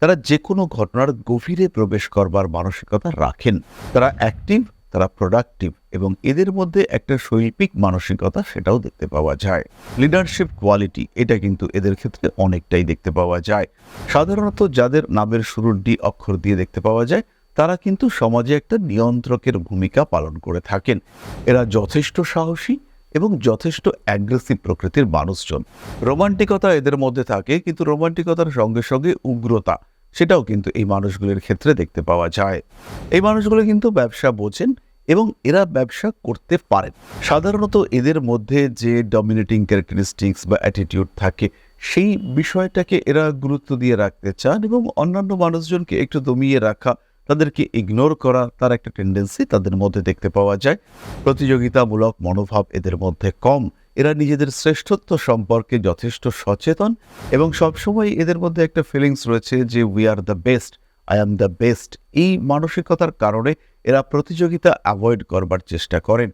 তারা যে কোনো ঘটনার গভীরে প্রবেশ করবার মানসিকতা রাখেন। তারা অ্যাক্টিভ তারা প্রোডাক্টিভ এবং এদের মধ্যে একটা শৈল্পিক মানসিকতা সেটাও দেখতে পাওয়া যায়। লিডারশিপ কোয়ালিটি এটা কিন্তু এদের ক্ষেত্রে অনেকটাই দেখতে পাওয়া যায়। সাধারণত যাদের নামের শুরুর ডি অক্ষর দিয়ে দেখতে পাওয়া যায়, তারা কিন্তু সমাজে একটা নিয়ন্ত্রকের ভূমিকা পালন করে থাকেন। এরা যথেষ্ট সাহসী এবং যথেষ্ট অ্যাগ্রেসিভ প্রকৃতির মানুষজন। রোমান্টিকতা এদের মধ্যে থাকে, কিন্তু রোমান্টিকতার সঙ্গে সঙ্গে উগ্রতা, সেটাও কিন্তু এই মানুষগুলির ক্ষেত্রে দেখতে পাওয়া যায়। এই মানুষগুলো কিন্তু ব্যবসা বোঝেন এবং এরা ব্যবসা করতে পারেন। সাধারণত এদের মধ্যে যে ডমিনেটিং ক্যারেক্টারিস্টিক্স বা অ্যাটিটিউড থাকে, সেই বিষয়টাকে এরা গুরুত্ব দিয়ে রাখতে চান এবং অন্যান্য মানুষজনকে একটু দমিয়ে রাখা তাদেরকে ইগনোর করা, তার একটা টেন্ডেন্সি তাদের মধ্যে দেখতে পাওয়া যায়। প্রতিযোগিতামূলক মনোভাব এদের মধ্যে কম। এরা নিজেদের শ্রেষ্ঠত্ব সম্পর্কে যথেষ্ট সচেতন এবং সবসময় এদের মধ্যে একটা ফিলিংস রয়েছে যে we are the best I am the best এই মানসিকতার কারণে এরা প্রতিযোগিতা অ্যাভয়েড করবার চেষ্টা করেন।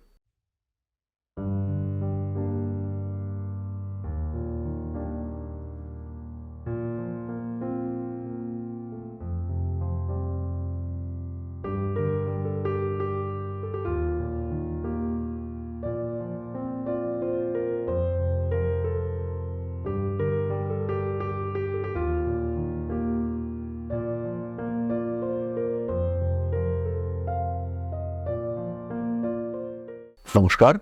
নমস্কার।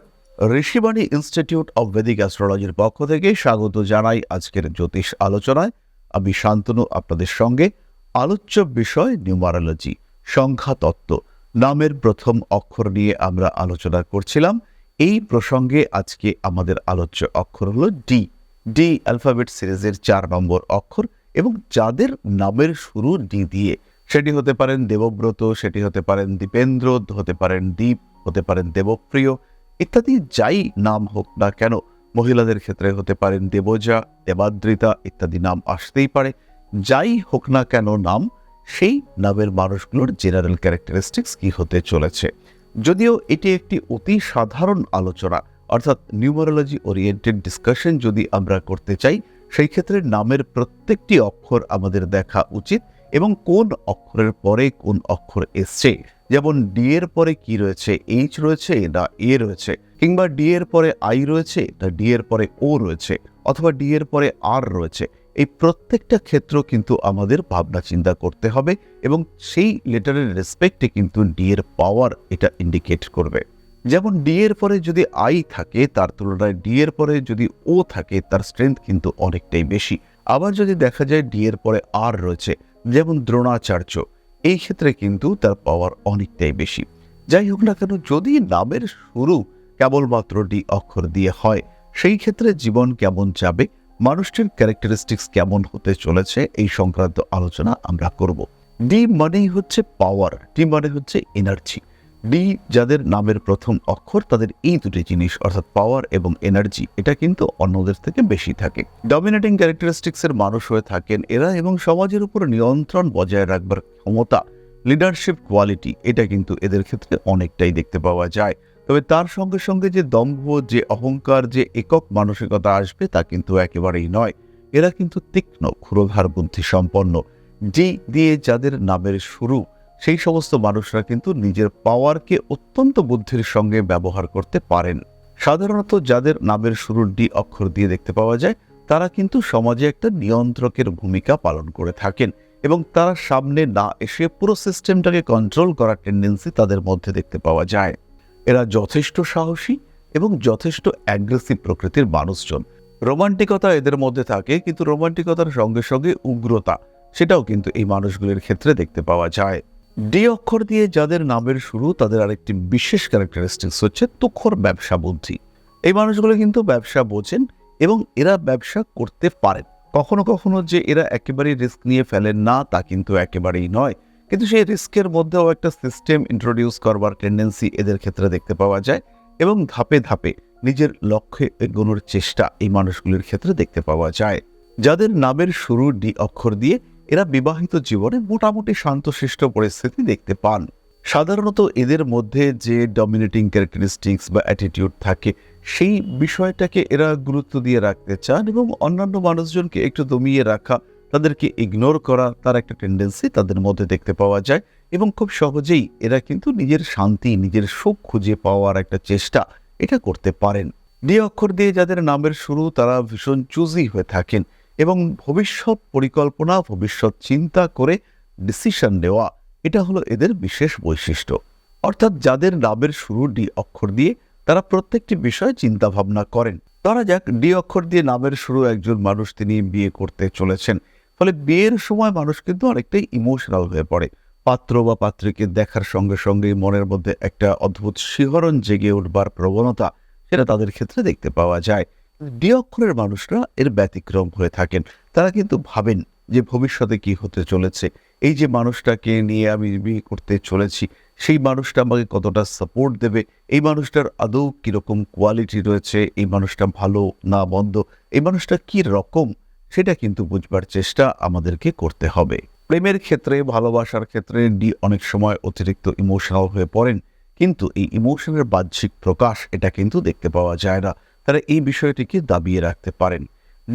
ঋষিবাণী ইনস্টিটিউট অব বেদিক অ্যাস্ট্রোলজির পক্ষ থেকে স্বাগত জানাই আজকের জ্যোতিষ আলোচনায়। আমি শান্তনু, আপনাদের সঙ্গে আলোচ্য বিষয় নিউমারোলজি সংখ্যা তত্ত্ব নামের প্রথম অক্ষর নিয়ে আমরা আলোচনা করছিলাম। এই প্রসঙ্গে আজকে আমাদের আলোচ্য অক্ষর হলো ডি ডি অ্যালফাবেট সিরিজের চার নম্বর অক্ষর এবং যাদের নামের শুরু ডি দিয়ে, সেটি হতে পারেন দেবব্রত, সেটি হতে পারেন দীপেন্দ্র, হতে পারেন দীপ হতে পারেন দেবপ্রিয় ইত্যাদি, যাই নাম হোক না কেন, মহিলাদের ক্ষেত্রে হতে পারেন দেবজা, দেবাদ্রিতা ইত্যাদি নাম আসতেই পারে। যাই হোক না কেন নাম, সেই নামের মানুষগুলোর জেনারেল ক্যারেক্টারিস্টিক্স কি হতে চলেছে? যদিও এটি একটি অতি সাধারণ আলোচনা, অর্থাৎ নিউমারোলজি ওরিয়েন্টেড ডিসকাশন যদি আমরা করতে চাই, সেই ক্ষেত্রে নামের প্রত্যেকটি অক্ষর আমাদের দেখা উচিত। এবং কোন অক্ষরের পরে কোন অক্ষর এসছে? যেমন ডি এর পরে কি রয়েছে? এইচ রয়েছে না এ রয়েছে? কিংবা ডি এর পরে আই রয়েছে না ডি এর পরে ও রয়েছে? অথবা ডি এর পরে আর রয়েছে? এই প্রত্যেকটা ক্ষেত্র কিন্তু আমাদের ভাবনা চিন্তা করতে হবে এবং সেই লেটারের রেসপেক্টে কিন্তু ডি এর পাওয়ার এটা ইন্ডিকেট করবে। যেমন ডি এর পরে যদি আই থাকে, তার তুলনায় ডি এর পরে যদি ও থাকে, তার স্ট্রেংথ কিন্তু অনেকটাই বেশি। আবার যদি দেখা যায় ডি এর পরে আর রয়েছে যেমন দ্রোণাচার্য, এই ক্ষেত্রে কিন্তু তার পাওয়ার অনেকটাই বেশি। যাই হোক না কেন, যদি নামের শুরু কেবলমাত্র ডি অক্ষর দিয়ে হয়, সেই ক্ষেত্রে জীবন কেমন যাবে, মানুষটির ক্যারেক্টারিস্টিক্স কেমন হতে চলেছে, এই সংক্রান্ত আলোচনা আমরা করব। ডি মানেই হচ্ছে পাওয়ার ডি মানে হচ্ছে এনার্জি ডি যাদের নামের প্রথম অক্ষর তাদের এই দুটি জিনিস, অর্থাৎ পাওয়ার এবং এনার্জি এটা কিন্তু অন্যদের থেকে বেশি থাকে। ডমিনেটিং ক্যারেক্টারিস্টিক্সের মানুষ হয়ে থাকেন এরা এবং সমাজের উপর নিয়ন্ত্রণ বজায় রাখবার ক্ষমতা লিডারশিপ কোয়ালিটি এটা কিন্তু এদের ক্ষেত্রে অনেকটাই দেখতে পাওয়া যায়। তবে তার সঙ্গে সঙ্গে যে দম্ভ, যে অহংকার, যে একক মানসিকতা আসবে তা কিন্তু একেবারেই নয়। এরা কিন্তু তীক্ষ্ণ ক্ষুরধার বুদ্ধি সম্পন্ন ডি দিয়ে যাদের নামের শুরু সেই সমস্ত মানুষরা কিন্তু নিজের পাওয়ারকে অত্যন্ত বুদ্ধির সঙ্গে ব্যবহার করতে পারেন। সাধারণত যাদের নামের শুরুর ডি অক্ষর দিয়ে দেখতে পাওয়া যায়, তারা কিন্তু সমাজে একটা নিয়ন্ত্রকের ভূমিকা পালন করে থাকেন এবং তারা সামনে না এসে পুরো সিস্টেমটাকে কন্ট্রোল করার টেন্ডেন্সি তাদের মধ্যে দেখতে পাওয়া যায়। এরা যথেষ্ট সাহসী এবং যথেষ্ট অ্যাগ্রেসিভ প্রকৃতির মানুষজন। রোমান্টিকতা এদের মধ্যে থাকে, কিন্তু রোমান্টিকতার সঙ্গে সঙ্গে উগ্রতা, সেটাও কিন্তু এই মানুষগুলির ক্ষেত্রে দেখতে পাওয়া যায়। ডি অক্ষর দিয়ে যাদের নামের শুরু, তাদের আরেকটি বিশেষ ক্যারেক্টারিস্টিক্স হচ্ছে তুখর ব্যবসা বুদ্ধি। এই মানুষগুলো কিন্তু ব্যবসা বোঝেন এবং এরা ব্যবসা করতে পারেন। কখনো কখনো যে এরা একেবারেই রিস্ক নিয়ে ফেলেন না, তা কিন্তু একেবারেই নয়। কিন্তু সেই রিস্কের মধ্যেও একটা সিস্টেম ইন্ট্রোডিউস করবার টেন্ডেন্সি এদের ক্ষেত্রে দেখতে পাওয়া যায় এবং ধাপে ধাপে নিজের লক্ষ্যে এগোনোর চেষ্টা এই মানুষগুলির ক্ষেত্রে দেখতে পাওয়া যায়। যাদের নামের শুরু ডি অক্ষর দিয়ে এরা বিবাহিত জীবনে মোটামুটি শান্তশিষ্ট পরিস্থিতি দেখতে পান। সাধারণত এদের মধ্যে যে ডমিনেটিং ক্যারেক্টারিস্টিক্স বা অ্যাটিটিউড থাকে, সেই বিষয়টাকে এরা গুরুত্ব দিয়ে রাখতে চান এবং অন্যান্য মানুষজনকে একটু দমিয়ে রাখা, তাদেরকে ইগনোর করা, তার একটা টেন্ডেন্সি তাদের মধ্যে দেখতে পাওয়া যায় এবং খুব সহজেই এরা কিন্তু নিজের শান্তি, নিজের সুখ খুঁজে পাওয়ার একটা চেষ্টা এটা করতে পারেন। ডি অক্ষর দিয়ে যাদের নামের শুরু তারা ভীষণ চুজি হয়ে থাকেন। এবং ভবিষ্যৎ পরিকল্পনা, ভবিষ্যৎ চিন্তা করে ডিসিশন নেওয়া, এটা হলো এদের বিশেষ বৈশিষ্ট্য। অর্থাৎ যাদের নামের শুরু ডি অক্ষর দিয়ে, তারা প্রত্যেকটি বিষয়ে চিন্তা ভাবনা করেন। ধরা যাক ডি অক্ষর দিয়ে নামের শুরু একজন মানুষ তিনি বিয়ে করতে চলেছেন। ফলে বিয়ের সময় মানুষ কিন্তু অনেকটাই ইমোশনাল হয়ে পড়ে। পাত্র বা পাত্রীকে দেখার সঙ্গে সঙ্গে মনের মধ্যে একটা অদ্ভুত শিহরণ জেগে উঠবার প্রবণতা, সেটা তাদের ক্ষেত্রে দেখতে পাওয়া যায়। ডি অক্ষরের মানুষরা এর ব্যতিক্রম হয়ে থাকেন। তারা কিন্তু ভাবেন যে ভবিষ্যতে কি হতে চলেছে। এই যে মানুষটাকে নিয়ে আমি বিয়ে করতে চলেছি, সেই মানুষটা আমাকে কতটা সাপোর্ট দেবে? এই মানুষটার আদৌ কীরকম কোয়ালিটি রয়েছে? এই মানুষটা ভালো না মন্দ? এই মানুষটা কি রকম? সেটা কিন্তু বুঝবার চেষ্টা আমাদেরকে করতে হবে। প্রেমের ক্ষেত্রে, ভালোবাসার ক্ষেত্রে ডি অনেক সময় অতিরিক্ত ইমোশনাল হয়ে পড়েন। কিন্তু এই ইমোশনের বাহ্যিক প্রকাশ, এটা কিন্তু দেখতে পাওয়া যায় না। তারা এই বিষয়টিকে দাবিয়ে রাখতে পারেন।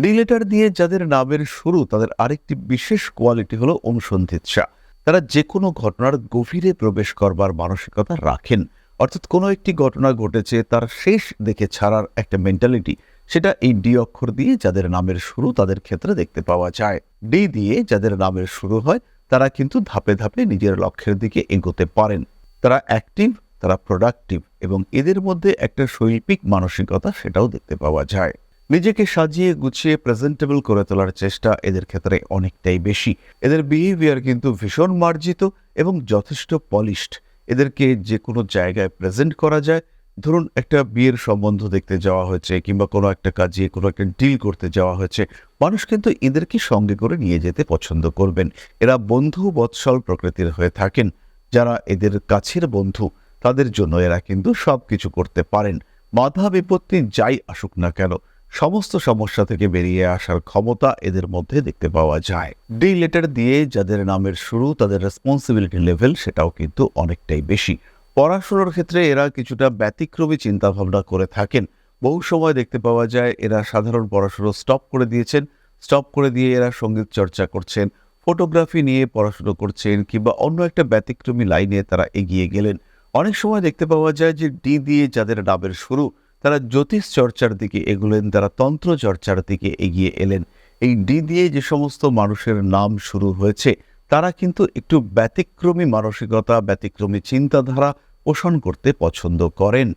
ডি লেটার দিয়ে যাদের নামের শুরু, তাদের আরেকটি বিশেষ কোয়ালিটি হলো অনুসন্ধিৎসা তারা যে কোনো ঘটনার গভীরে প্রবেশ করবার মানসিকতা রাখেন। অর্থাৎ কোনো একটি ঘটনা ঘটেছে, তার শেষ দেখে ছাড়ার একটা মেন্টালিটি সেটা এই ডি অক্ষর দিয়ে যাদের নামের শুরু, তাদের ক্ষেত্রে দেখতে পাওয়া যায়। ডি দিয়ে যাদের নামের শুরু হয়, তারা কিন্তু ধাপে ধাপে নিজের লক্ষ্যের দিকে এগোতে পারেন। তারা অ্যাক্টিভ তারা প্রোডাক্টিভ এবং এদের মধ্যে একটা শৈল্পিক মানসিকতা সেটাও দেখতে পাওয়া যায়। নিজেকে সাজিয়ে গুছিয়ে প্রেজেন্টেবল করে তোলার চেষ্টা এদের ক্ষেত্রে অনেকটাই বেশি। এদের বিহেভিয়ার কিন্তু ভীষণ মার্জিত এবং যথেষ্ট পলিশড এদেরকে যে কোনো জায়গায় প্রেজেন্ট করা যায়। ধরুন একটা বিয়ের সম্বন্ধ দেখতে যাওয়া হয়েছে কিংবা কোনো একটা কাজে কোনো একটা ডিল করতে যাওয়া হয়েছে। মানুষ কিন্তু এদেরকে সঙ্গে করে নিয়ে যেতে পছন্দ করবেন। এরা বন্ধু বৎসল প্রকৃতির হয়ে থাকেন। যারা এদের কাছের বন্ধু তাদের জন্য এরা কিন্তু সব কিছু করতে পারেন। বাধা বিপত্তি যাই আসুক না কেন, সমস্ত সমস্যা থেকে বেরিয়ে আসার ক্ষমতা এদের মধ্যে দেখতে পাওয়া যায়। ডি লেটার দিয়ে যাদের নামের শুরু, তাদের রেসপন্সিবিলিটি লেভেল সেটাও কিন্তু অনেকটাই বেশি। পড়াশুনোর ক্ষেত্রে এরা কিছুটা ব্যতিক্রমী চিন্তাভাবনা করে থাকেন। বহু সময় দেখতে পাওয়া যায়, এরা সাধারণ পড়াশুনো স্টপ করে দিয়েছেন। স্টপ করে দিয়ে এরা সংগীত চর্চা করছেন ফটোগ্রাফি নিয়ে পড়াশুনো করছেন কিংবা অন্য একটা ব্যতিক্রমী লাইনে তারা এগিয়ে গেলেন। অনেক সময় দেখতে পাওয়া যায় যে ডি দিয়ে যাদের নামের শুরু, তারা জ্যোতিষ চর্চার দিকে এগুলেন, তারা তন্ত্র চর্চার দিকে এগিয়ে এলেন। এই ডি দিয়ে যে সমস্ত মানুষের নাম শুরু হয়েছে, তারা কিন্তু একটু ব্যতিক্রমী মানসিকতা, ব্যতিক্রমী চিন্তাধারা পোষণ করতে পছন্দ করেন।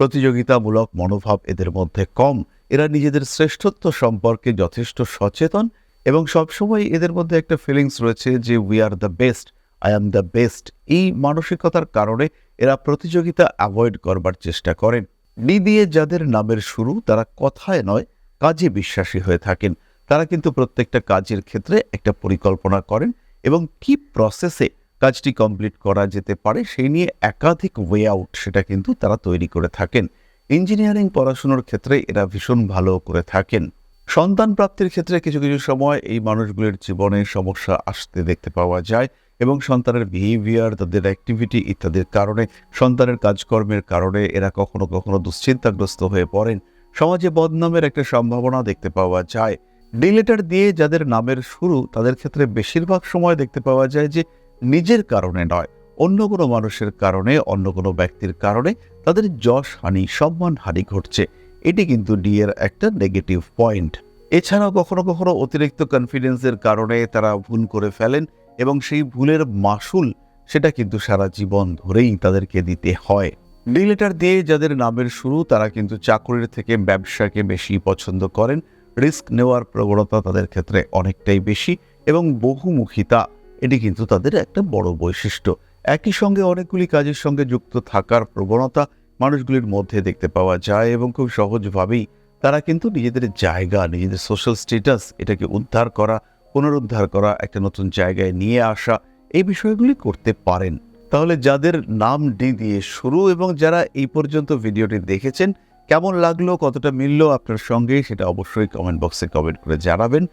প্রতিযোগিতামূলক মনোভাব এদের মধ্যে কম। এরা নিজেদের শ্রেষ্ঠত্ব সম্পর্কে যথেষ্ট সচেতন এবং সবসময় এদের মধ্যে একটা ফিলিংস রয়েছে যে we are the best I am the best এই মানসিকতার কারণে এরা প্রতিযোগিতা অ্যাভয়েড করবার চেষ্টা করেন। ডি দিয়ে যাদের নামের শুরু, তারা কথায় নয়, কাজে বিশ্বাসী হয়ে থাকেন। তারা কিন্তু প্রত্যেকটা কাজের ক্ষেত্রে একটা পরিকল্পনা করেন এবং কি প্রসেসে কাজটি কমপ্লিট করা যেতে পারে, সেই নিয়ে একাধিক ওয়ে আউট সেটা কিন্তু তারা তৈরি করে থাকেন। ইঞ্জিনিয়ারিং পড়াশুনোর ক্ষেত্রে এরা ভীষণ ভালো করে থাকেন। সন্তান প্রাপ্তির ক্ষেত্রে কিছু কিছু সময় এই মানুষগুলির জীবনে সমস্যা আসতে দেখতে পাওয়া যায়। এবং সন্তানের বিহেভিয়ার তাদের অ্যাক্টিভিটি ইত্যাদির কারণে, সন্তানের কাজকর্মের কারণে এরা কখনো কখনো দুশ্চিন্তাগ্রস্ত হয়ে পড়েন। সমাজে বদনামের একটা সম্ভাবনা দেখতে পাওয়া যায়। ডিলেটার দিয়ে যাদের নামের শুরু, তাদের ক্ষেত্রে বেশিরভাগ সময় দেখতে পাওয়া যায় যে, নিজের কারণে নয়। অন্য কোনো মানুষের কারণে, অন্য কোনো ব্যক্তির কারণে তাদের যশ হানি, সম্মান হানি ঘটছে। এটি কিন্তু ডি এর একটা নেগেটিভ পয়েন্ট এছাড়াও কখনো কখনো অতিরিক্ত কনফিডেন্সের কারণে তারা ভুল করে ফেলেন। এবং সেই ভুলের মাসুল সেটা কিন্তু সারা জীবন ধরেই তাদেরকে দিতে হয়। ডিলেটার দিয়ে যাদের নামের শুরু, তারা কিন্তু চাকরির থেকে ব্যবসাকে বেশি পছন্দ করেন। রিস্ক নেওয়ার প্রবণতা তাদের ক্ষেত্রে অনেকটাই বেশি এবং বহুমুখিতা এটি কিন্তু তাদের একটা বড় বৈশিষ্ট্য। একই সঙ্গে অনেকগুলি কাজের সঙ্গে যুক্ত থাকার প্রবণতা মানুষগুলির মধ্যে দেখতে পাওয়া যায় এবং খুব সহজভাবেই তারা কিন্তু নিজেদের জায়গা, নিজেদের সোশ্যাল স্ট্যাটাস এটাকে উদ্ধার করা পুনরুদ্ধার করা, একটা নতুন জায়গায় নিয়ে আসা, এই বিষয়গুলি করতে পারেন। তাহলে যাদের নাম ডি দিয়ে শুরু এবং যারা এই পর্যন্ত ভিডিওটি দেখেছেন, কেমন লাগল, কতটা মিলল আপনার সঙ্গে, সেটা অবশ্যই কমেন্ট বক্সে কমেন্ট করে জানাবেন।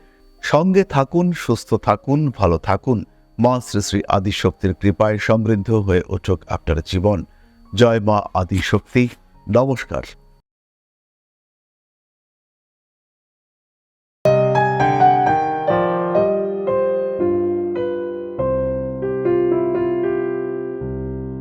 সঙ্গে থাকুন, সুস্থ থাকুন, ভালো থাকুন। মা শ্রী শ্রী আদিশক্তির কৃপায় সমৃদ্ধ হয়ে উঠুক আপনার জীবন। জয় মা আদিশক্তি। নমস্কার।